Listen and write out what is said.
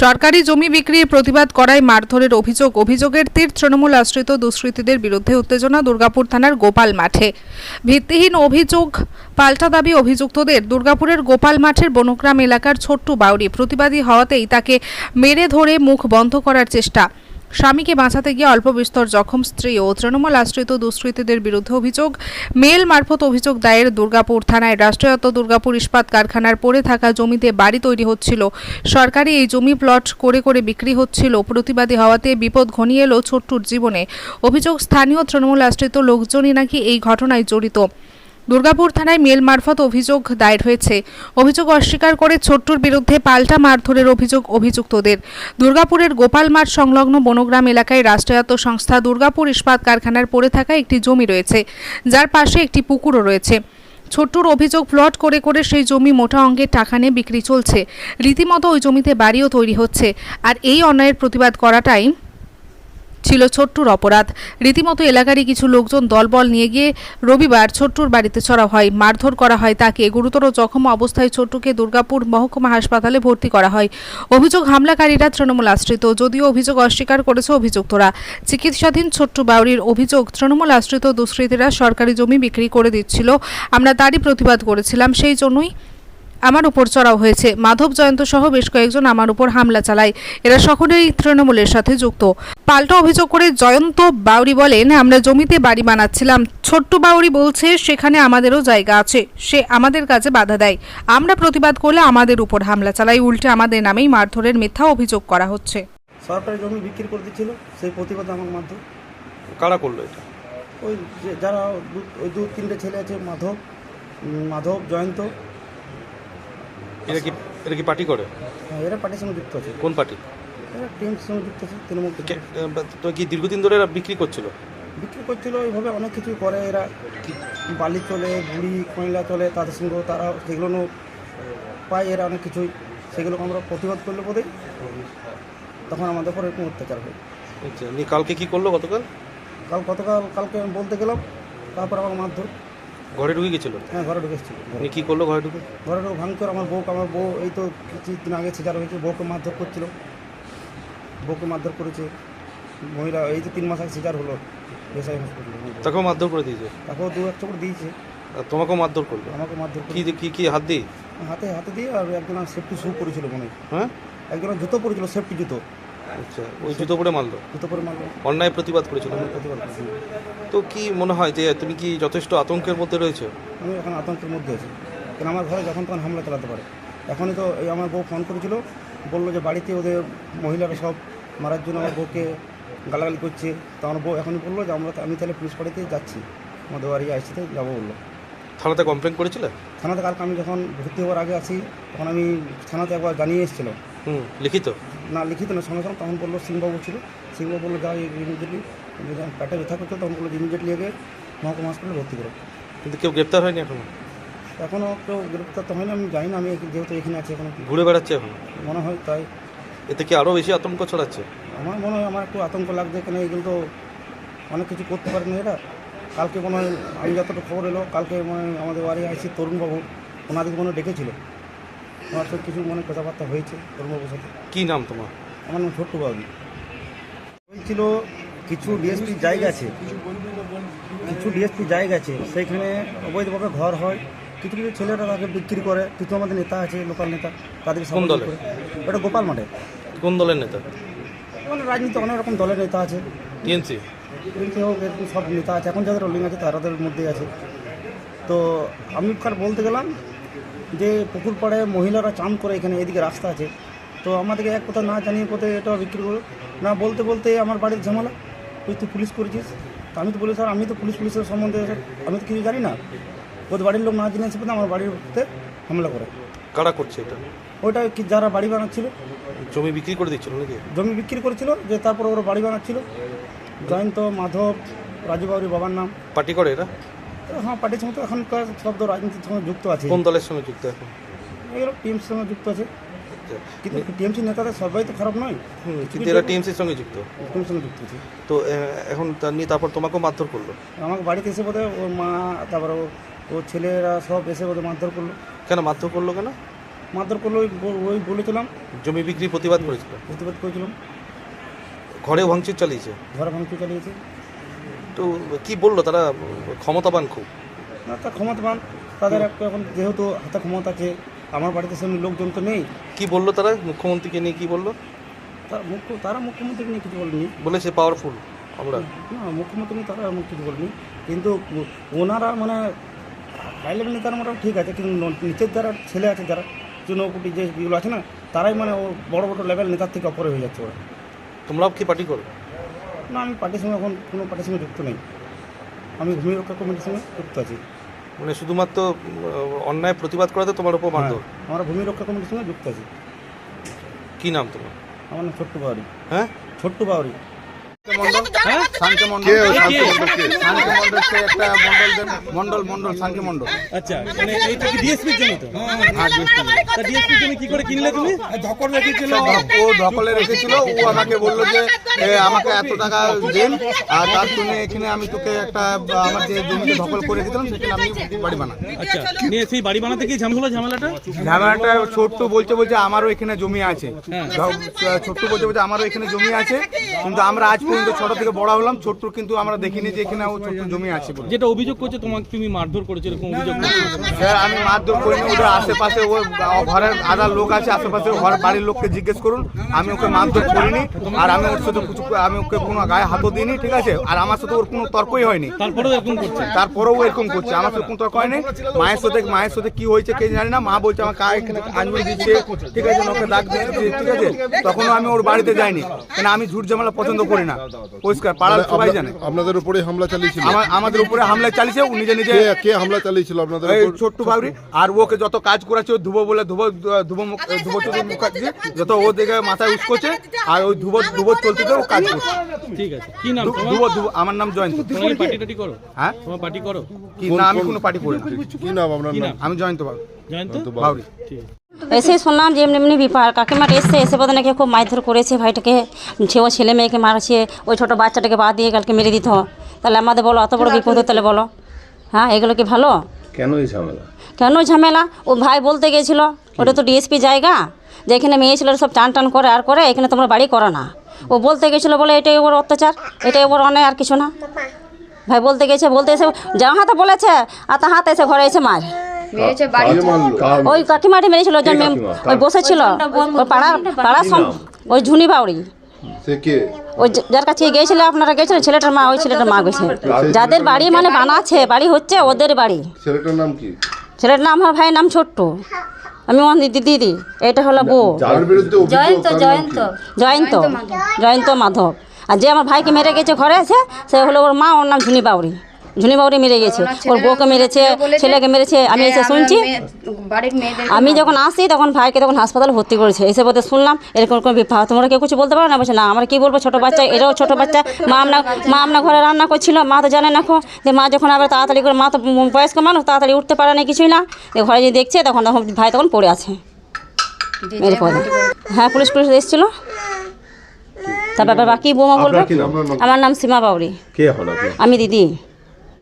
সরকারি জমি বিক্রির প্রতিবাদ করায় মারধরের অভিযোগ, অভিযোগের তীর তৃণমূল আশ্রিত দুষ্কৃতীদের বিরুদ্ধে উত্তেজনা দুর্গাপুর থানার গোপাল মাঠে। ভিত্তিহীন অভিযোগ, পাল্টা দাবি অভিযুক্তদের দুর্গাপুরের গোপাল মাঠের বনগ্রাম এলাকার ছোট্ট বাউরি প্রতিবাদী হওয়াতেই তাকে মেরে ধরে মুখ বন্ধ করার চেষ্টা। স্বামীকে বাঁচাতে গিয়ে অল্প বিস্তর জখম স্ত্রী ও তৃণমূল আশ্রিত দুষ্কৃতীদের বিরুদ্ধে অভিযোগ। মেল মারফত অভিযোগ দায়ের দুর্গাপুর থানায়। রাষ্ট্রায়ত্ত দুর্গাপুর ইস্পাত কারখানার পড়ে থাকা জমিতে বাড়ি তৈরি হচ্ছিল। সরকারি এই জমি প্লট করে করে বিক্রি হচ্ছিল। প্রতিবাদী হওয়াতে বিপদ ঘনিয়ে এলো ছোট্টুর জীবনে। অভিযোগ, স্থানীয় তৃণমূল আশ্রিত লোকজনই নাকি এই ঘটনায় জড়িত। দুর্গাপুর থানায় মেল মারফত অভিযোগ দায়ের হয়েছে। অভিযোগ অস্বীকার করে ছোট্টুর বিরুদ্ধে পাল্টা মারধরের অভিযোগ অভিযুক্তদের। দুর্গাপুরের গোপাল মাঠ সংলগ্ন বনগ্রাম এলাকায় রাষ্ট্রায়ত্ত সংস্থা দুর্গাপুর ইস্পাত কারখানার পড়ে থাকা একটি জমি রয়েছে, যার পাশে একটি পুকুরও রয়েছে। ছোট্টুর অভিযোগ প্লট করে করে সেই জমি মোটা অঙ্কের টাকা নিয়ে বিক্রি চলছে। রীতিমতো ওই জমিতে বাড়িও তৈরি হচ্ছে। আর এই অন্যায়ের প্রতিবাদ করাটাই ছিল ছোট্টুর অপরাধ। রীতিমতো এলাকারই কিছু লোকজন দলবল নিয়ে গিয়ে রবিবার ছোট্টুর বাড়িতে চড়া হয়। মারধর করা হয় তাকে। গুরুতর জখম অবস্থায় ছোট্টুকে দুর্গাপুর মহকুমা হাসপাতালে ভর্তি করা হয়। অভিযোগ হামলাকারীরা তৃণমূল আশ্রিত। যদিও অভিযোগ অস্বীকার করেছে অভিযুক্তরা। চিকিৎসাধীন ছোট্টু বাউরির অভিযোগ, তৃণমূল আশ্রিত দুষ্কৃতীরা সরকারি জমি বিক্রি করে দিচ্ছিল। আমরা তারই প্রতিবাদ করেছিলাম, সেই জন্যই আমার উপর চড়াও হয়েছে। মাধব জয়ন্ত সহ বেশ কয়েকজন আমার উপর হামলা চালায়। এরা সকলেই তৃণমূলের সাথে যুক্ত। পাল্টা অভিযোগ করে জয়ন্ত বাউরি বলেন আমরা জমিতে বাড়ি বানাচ্ছিলাম। ছোট্ট বাউরি বলছে সেখানে আমাদেরও জায়গা আছে। সে আমাদের কাছে বাধা দেয়। আমরা প্রতিবাদ করলে আমাদের উপর হামলা চালাই উল্টে আমাদের নামেই মারধরের মিথ্যা অভিযোগ করা হচ্ছে। সরকারি জমি বিক্রি করে দিচ্ছিল সেই প্রতিবাদ আমার মাধ্যমে। কারা করল এটা? ওই যে যারা ওই দু তিনটে ছেলে আছে মাধব মাধব জয়ন্ত। এরা কি এরা কি পার্টি করে? হ্যাঁ, এরা পার্টির সঙ্গে যুক্ত আছে। কোন পার্টি? এরা টিএমসির সঙ্গে যুক্ত আছে তৃণমূল। তো কি দীর্ঘদিন ধরে এরা বিক্রি করছিল? বিক্রি করছিল এইভাবে অনেক কিছু করে এরা। বালি চলে বুড়ি কয়লা চলে তাদের সঙ্গে তারা সেগুলো পায় এরা অনেক কিছুই। সেগুলো আমরা প্রতিবাদ করলে বোধহয় তখন আমাদের উপর এরকম অত্যাচার হয়। আচ্ছা কালকে কি করল গতকাল? কাল গতকাল কালকে আমি বলতে গেলাম তারপর আমার মারধর। ঘরে ঢুকে গেছিল? হ্যাঁ ঘরে ঢুকেছিল নিয়ে কি করল ঘরে ঢুকে? ঘরে ঢুকে ভাঙচুর আমার বউ আমার বউ এই তো কিছুদিন আগে সিজার হয়েছে বউকে মারধর করছিল। বউকে মারধর করেছে মহিলা এই যে তিন মাস আগে সিজার হলো বেসাই হসপিটালে। তাকেও মারধর করে দিয়েছে? তাকেও দু এক চোখ দিয়েছে। তোমাকেও মারধর করল? আমাকে মারধর কি কি কি হাত দিয়ে? হাতে হাতে দিয়ে আর একজন সেফটি শু পরেছিল মনে হয়। হ্যাঁ? একজন জুতো পরেছিল সেফটি জুতো। আচ্ছা ওই জুতো পরে মারলো? জুতো পরে মারলো। অন্যায় প্রতিবাদ করেছিল। প্রতিবাদ তো কি মনে হয় যে তুমি কি যথেষ্ট আতঙ্কের মধ্যে রয়েছে? আমি এখন আতঙ্কের মধ্যে আছি। আমার ঘরে যখন তখন হামলা চালাতে পারে। এখনই তো এই আমার বউ ফোন করেছিল বলল যে বাড়িতে ওদের মহিলারা সব মারার জন্য আমার বউকে গালাগালি করছে। তো আমার বউ এখনই বলল যে আমরা আমি তাহলে পুলিশ পাড়িতে যাচ্ছি। আমাদের বাড়ি আসতে যাব বলল। থানাতে কমপ্লেন করেছিলে? থানাতে কালকে আমি যখন ভর্তি হওয়ার আগে আসি তখন আমি থানাতে একবার জানিয়ে এসেছিলাম। লিখিত? না লিখিত না সঙ্গে সঙ্গে তখন বলল সিংবাবু ছিল। সিংবাবু বলল যা ইমিডিয়েটলি পেটে ব্যথা করতো তখন বলল ইমিডিয়েটলি আগে মহকুমা হাসপাতালে ভর্তি করো। কিন্তু কেউ গ্রেপ্তার হয়নি এখনও? এখনও কেউ গ্রেপ্তার তো হয়নি আমি জানি না আমি যেহেতু এখানে আছি এখন ঘুরে বেড়াচ্ছে এখন? মনে হয় তাই। এতে কি আরও বেশি আতঙ্ক ছড়াচ্ছে? আমার মনে হয় আমার একটু আতঙ্ক লাগছে কেন এগুলো তো অনেক কিছু করতে পারে না এরা। কালকে মনে হয় আমি যতটা খবর এলো কালকে মনে আমাদের বাড়ি আসছি তরুণবাবু ওনাদেরকে মনে হয় ডেকেছিল। আমার তো কিছু মনে কথাবার্তা হয়েছে তরুণবাবুর সাথে কি নাম তোমার? আমার নাম ছোট্ট বাবু বলছিল কিছু ডিএসপি জায়গা আছে। কিছু ডিএসপি জায়গা আছে। সেইখানে অবৈধভাবে ঘর হয়। কিছু কিছু ছেলেরা তাকে বিক্রি করে। কিছু আমাদের নেতা আছে লোকাল নেতা তাদের কোন দলের? এটা গোপাল মাঠে। কোন দলের নেতা? মানে রাজনীতি অনেক রকম দলের নেতা আছে। টিএনসি কিন্তু এরকম সব নেতা আছে। এখন যাদের রোলিং আছে তাদের মধ্যেই আছে। তো আমি বলতে গেলাম যে পুকুর পাড়ে মহিলারা চান করে এখানে এদিকে রাস্তা আছে। তো আমাদেরকে এক কথা না জানিয়ে কোথায় এটা বিক্রি করো। না বলতে বলতে আমার বাড়ির ঝামেলা। তুই তুই পুলিশ করেছিস। তা আমি তো বলি স্যার আমি তো পুলিশ পুলিশের সম্বন্ধে আমি তো কিছু জানি না। ওদের বাড়ির লোক না জেনে এসে আমার বাড়ির বাড়িতে হামলা করে। কারা করছে এটা? ওইটা কি যারা বাড়ি বানাচ্ছিল? জমি বিক্রি করে দিচ্ছিল নাকি? জমি বিক্রি করেছিল যে তারপর ওরা বাড়ি বানাচ্ছিল। জয়ন্ত মাধব রাজু বাবুর বাবার নাম। পার্টি করে এরা? হ্যাঁ পার্টির সঙ্গে তো এখনকার শব্দ রাজনীতির সঙ্গে যুক্ত আছে। কোন দলের সঙ্গে যুক্ত এখন? এগুলো টিএমসির সঙ্গে যুক্ত আছে। আচ্ছা। কিন্তু টিএমসি নেতাদের সবাই তো খারাপ নয়। কিন্তু এরা টিএমসির সঙ্গে যুক্ত। টিএমসির সঙ্গে যুক্ত আছে। তো এখন তার নিয়ে তারপর তোমাকেও মারধর করল? আমাকে বাড়িতে এসে বোধহয় ওর মা তারপরে ও- ছেলেরা সব এসে বোধহয় মারধর করল। কেন মারধর করল কেন? মারধর করল ওই ওই বলেছিলাম জমি বিক্রি প্রতিবাদ করেছিল? প্রতিবাদ করেছিলাম। ঘরে ভাঙচুর চালিয়েছে? ঘরে ভাঙচুর চালিয়েছে। তো কি বলল তারা? ক্ষমতাবান খুব। না তা ক্ষমতাবান তাদের একটা এখন যেহেতু হাতে ক্ষমতা আছে আমার বাড়িতে সেমনি লোকজন তো নেই। কি বলল তারা? মুখ্যমন্ত্রীকে নিয়ে কি বলল? তারা মুখ্য তারা মুখ্যমন্ত্রী নিয়ে কিছু বলেনি। বলেছে পাওয়ারফুল আমরা। না মুখ্যমন্ত্রী নিয়ে তারা এমন কিছু বলেনি। কিন্তু ওনারা মানে হাই লেভেল নেতারা মোটামুটি ঠিক আছে কিন্তু নিচের যারা ছেলে আছে যারা চুনকুটি যে যেগুলো আছে না তারাই মানে ও বড় বড় লেভেল নেতার থেকে অপরে হয়ে যাচ্ছে ওরা। তোমরাও কি পার্টি করো? না আমি পার্টির সঙ্গে এখন কোনো পার্টির সঙ্গে যুক্ত নেই। আমি ভূমি রক্ষা কমিটির সঙ্গে যুক্ত আছি। মানে শুধুমাত্র অন্যায় প্রতিবাদ করাতে তোমার উপর মারধর? আমার ভূমি রক্ষা কমিটির সঙ্গে যুক্ত আছি। কি নাম তোমার? আমার নাম ছোট্ট বাউরি। হ্যাঁ? ছোট্ট বাউরি। মন্ডল কে মন্ডল মন্ডল আচ্ছা মানে এইটা ডিএসপির জমি তো? হ্যাঁ ডিএসপির জমি করে কিনলে তুমি? ধকল রেখেছিল। ও ধকলে রেখেছিল। ও আমাকে বলল যে আমাকে এত টাকা দেন আর তার জন্য এখানে আমি তোকে একটা আমার যে জমিতে ধকল করে দিতাম সেখানে আমি বাড়ি বানাই। আচ্ছা নিয়ে সেই বাড়ি বানাতে কি ঝামেলা ঝামেলাটা? ঝামেলাটা ছোট্ট বলছে বলছে আমারও এখানে জমি আছে। ছোট্ট বলছে বলছে আমারও এখানে জমি আছে। কিন্তু আমরা আজ পর্যন্ত ছোট থেকে বড় হলাম ছোট্ট কিন্তু আমরা দেখিনি যে এখানে ও ছোট্ট জমি আছে বলে। যেটা অভিযোগ করছে তোমাকে তুমি মারধর করেছ এরকম অভিযোগ স্যার আমি মারধর করিনি ওদের আশেপাশে ও ঘরের আধার লোক আছে আশেপাশে ঘর বাড়ির লোককে জিজ্ঞেস করুন আমি ওকে মারধর করিনি আর আমি ওর সাথে কিছু আমি ওকে কোনো গায়ে হাতও দিইনি ঠিক আছে? আর আমার সাথে ওর কোনো তর্কই হয়নি। তারপরেও এরকম করছে? তারপরেও ও এরকম করছে আমার সাথে কোনো তর্ক হয়নি। মায়ের সাথে মায়ের সাথে কি হয়েছে কে জানি না মা বলছে আমার কা এখানে আঞ্জলি দিচ্ছে ঠিক আছে ওকে ডাক দিচ্ছে ঠিক আছে? তখনও আমি ওর বাড়িতে যাইনি। কেন আমি ঝুট ঝামেলা পছন্দ করি না। পরিষ্কার পাড়ার সবাই জানে। আপনাদের উপরে হামলা চালিয়েছিল। আমাদের উপরে হামলা চালিয়েছে ও নিজে নিজে কে হামলা চালিয়েছিল আপনাদের এই ছোট্ট বাবরি আর ওকে যত কাজ করাচ্ছে ও ধুবো বলে ধুবো ধুবো মুখ- ধুবো চুরি মুখার্জি যত ও দেখে মাথায় উস্কোছে আর ওই ধুবো ধুবো চলতে ও কাজ করছে। ঠিক আছে। কি নাম তোমার? ধুবো ধুবো আমার নাম জয়ন্ত। পার্টি টাটি করো? হ্যাঁ? তোমার পার্টি করো। কি না আমি কোনো পার্টি করি না। কি নাম আপনার নাম? নাম? আমি জয়ন্ত বাবু। জয়ন্ত? বাবরি। ঠিক এসেই শুনলাম যে এমনি এমনি বিপার কাকিমাটা এসছে এসে বোধ নাকি খুব মারধর করেছে ভাইটাকে সে ও ছেলে মেয়েকে মারছে ওই ছোটো বাচ্চাটাকে পা দিয়ে কালকে মেরে দিত তাহলে আমাদের বলো অত বড় বিপদ হতো তাহলে বলো হ্যাঁ এগুলো কি ভালো কেন ঝামেলা কেন ঝামেলা ও ভাই বলতে গেছিল ওটা তো ডিএসপি জায়গা যে এখানে মেয়ে ছেলেরা সব টান টান করে আর করে এখানে তোমরা বাড়ি করো না ও বলতে গেছিল বলে এটাই ওর অত্যাচার এটাই ওর অনেক আর কিছু না ভাই বলতে গেছে বলতে এসে যা হাতে বলেছে আর তা হাতে এসে ঘরে এসে মার মেরেছে বাড়ি ওই কাকিমাটি মেরেছিল যে মেম- ওই বসেছিল। ওই পাড়া পাড়া ওই ঝুনি বাউড়ি। ওই যার কাছে গিয়েছিল আপনারা গেছিলেন ছেলেটার মা ওই ছেলেটার মা গেছে। যাদের বাড়ি মানে বানাচ্ছে বাড়ি হচ্ছে ওদের বাড়ি। ছেলেটার নাম কি? ছেলের নাম আমার ভাইয়ের নাম ছোট্ট। আমি আমার দিদি দিদি। এটা হলো বউ। জয়ন্ত জয়ন্ত। জয়ন্ত। জয়ন্ত মাধব। আর যে আমার ভাইকে মেরে গেছে ঘরে আছে সে হলো ওর মা ওর নাম ঝুনি বাউরি ঝুনি বাউরি মেরে গেছে। ওর বউকে মেরেছে ছেলেকে মেরেছে আমি এসে শুনছি। আমি যখন আসি তখন ভাইকে তখন হাসপাতালে ভর্তি করেছে। এসে বলতে শুনলাম এরকম কোনো বিবাহ তোমরা কেউ কিছু বলতে পারো না? বলছে না আমরা কী বলব? ছোটো বাচ্চা এরাও ছোটো বাচ্চা। মা আমরা মা আমরা ঘরে রান্না করছিল। মা তো জানে না খো যে মা যখন আবার তাড়াতাড়ি করে মা তো বয়স্ক মানুষ তাড়াতাড়ি উঠতে পারে না কিছুই না। যে ঘরে যে দেখছে তখন তখন ভাই তখন পড়ে আছে। হ্যাঁ পুলিশ পুলিশ এসেছিল। তারপর ব্যাপার বাকি বৌমা বলব? আমার নাম সীমা বাউরি। আমি দিদি।